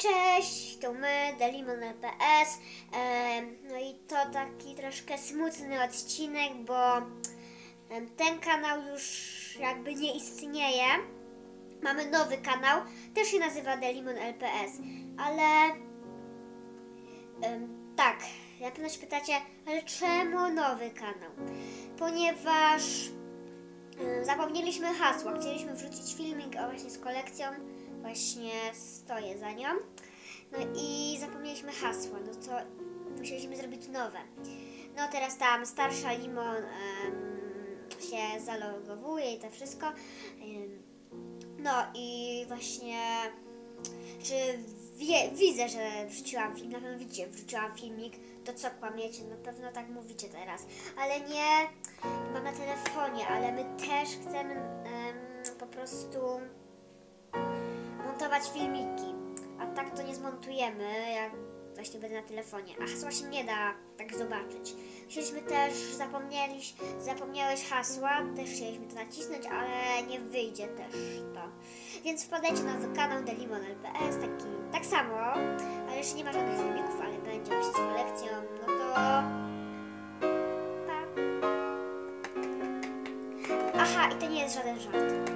Cześć, to my, Delimon.ls Em, No i to taki troszkę smutny odcinek, bo ten kanał już jakby nie istnieje. Mamy nowy kanał, też się nazywa Delimon.lps, ale em, tak, na pewno się pytacie, ale czemu nowy kanał? Ponieważ em, zapomnieliśmy hasła, chcieliśmy wrzucić filmik właśnie z kolekcją, właśnie stoję za nią. No i zapomnieliśmy hasła, no to musieliśmy zrobić nowe. No teraz tam starsza Limon się zalogowuje i to wszystko. No i właśnie, czy wie, widzę, że wrzuciłam film, na pewno widzicie, wrzuciłam filmik, to co kłamiecie, na pewno tak mówicie teraz, ale nie, mam na telefonie, ale my też chcemy em, po prostu filmiki, a tak to nie zmontujemy, jak właśnie będę na telefonie, a hasła się nie da tak zobaczyć. Chcieliśmy też, zapomnieliś, zapomniałeś hasła, też chcieliśmy to nacisnąć, ale nie wyjdzie też to. Więc wpadajcie na kanał Delimon.lps, taki, tak samo, ale jeszcze nie ma żadnych filmików, ale będzie właśnie z kolekcją, no to... Aha, i to nie jest żaden żart.